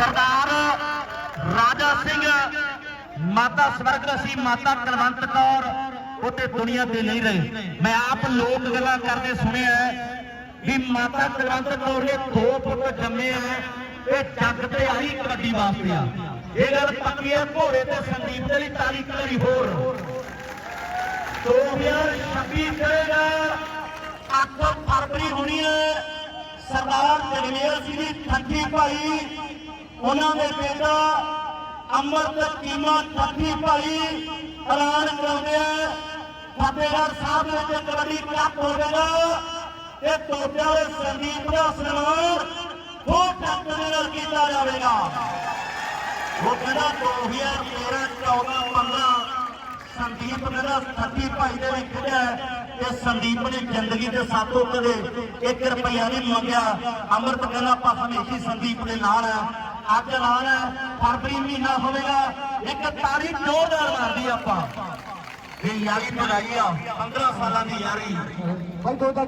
ਸਰਦਾਰ ਰਾਜਾ ਸਿੰਘ, ਮਾਤਾ ਸਵਰਗ ਰਸੀ ਮਾਤਾ ਕਲਵੰਤ ਕੌਰ ਉਤੇ ਦੁਨੀਆ ਤੇ ਨਹੀਂ ਰਹੇ। ਮੈਂ ਆਪ ਲੋਕ ਗੱਲਾਂ ਕਰਦੇ ਸੁਣਿਆ ਵੀ ਮਾਤਾ ਕਲਵੰਤ ਕੌਰ ਨੇ ਦੋ ਪੁੱਤ ਜੰਮੇ ਆ ਇਹ ਜੱਗ ਤੇ ਆਈ ਕਬੱਡੀ ਵਾਸਤੇ ਆ। ਇਹ ਗੱਲ ਪੱਕੀ ਹੈ ਘੋੜੇ ਤੇ ਸੰਦੀਪ ਦੇ ਲਈ ਤਾਲੀ ਕਰੀ ਹੋਰ। 2026 ਕਰੇਗਾ ਆਖਰ ਫਰਵਰੀ ਹੋਣੀ ਹੈ। ਸਰਦਾਰ ਜਗਨੇਰ ਸਿੰਘ ਦੀ ਠੱਗੀ ਭਾਈ ਉਹਨਾਂ ਦੇ ਬੇਟਾ ਅੰਮ੍ਰਿਤ ਕੀਮਾ ਠੱਗੀ ਭਾਈ ਐਲਾਨ ਕਰਾਉਂਦੇ ਆ। ਫਤਿਹਗੜ੍ਹ ਸਾਹਿਬ ਵਿੱਚ ਕਬੱਡੀ ਕੱਪ ਹੋਵੇਗਾ ਇਹ ਤੋਤੇ ਵਾਲੇ ਸੰਦੀਪ ਦਾ ਸਨਮਾਨ ਬਹੁਤ ਟੱਕ ਦੇ ਨਾਲ ਕੀਤਾ ਜਾਵੇਗਾ। ਉਹ ਕਹਿੰਦਾ 2013 14 15 ਸੰਦੀਪ ਮੇਰਾ ਸੱਤੀ ਭਾਈ ਦੇ ਵਿੱਚ ਖੜਿਆ ਤੇ ਸੰਦੀਪ ਨੇ ਜ਼ਿੰਦਗੀ ਦੇ ਸਾਥੋਂ ਕਦੇ 1 ਰੁਪਿਆ ਨਹੀਂ ਮੰਗਿਆ। ਅੰਮ੍ਰਿਤ ਕਹਿੰਦਾ ਆਪਾਂ ਹਮੇਸ਼ਾ ਸੰਦੀਪ ਦੇ ਨਾਲ ਆ ਅੱਜ ਐਲਾਨ ਹੈ, ਫਰਵਰੀ ਮਹੀਨਾ ਹੋਵੇਗਾ, ਇੱਕ ਤਾਰੀਖ ਜ਼ੋਰਦਾਰ ਮਾਰਦੀ ਆਪਾਂ। ਇਹ ਯਾਰੀ ਬਣਾਈ ਆ 15 ਸਾਲਾਂ ਦੀ ਯਾਰੀ। ਭਾਈ ਦੋ ਤਾਂ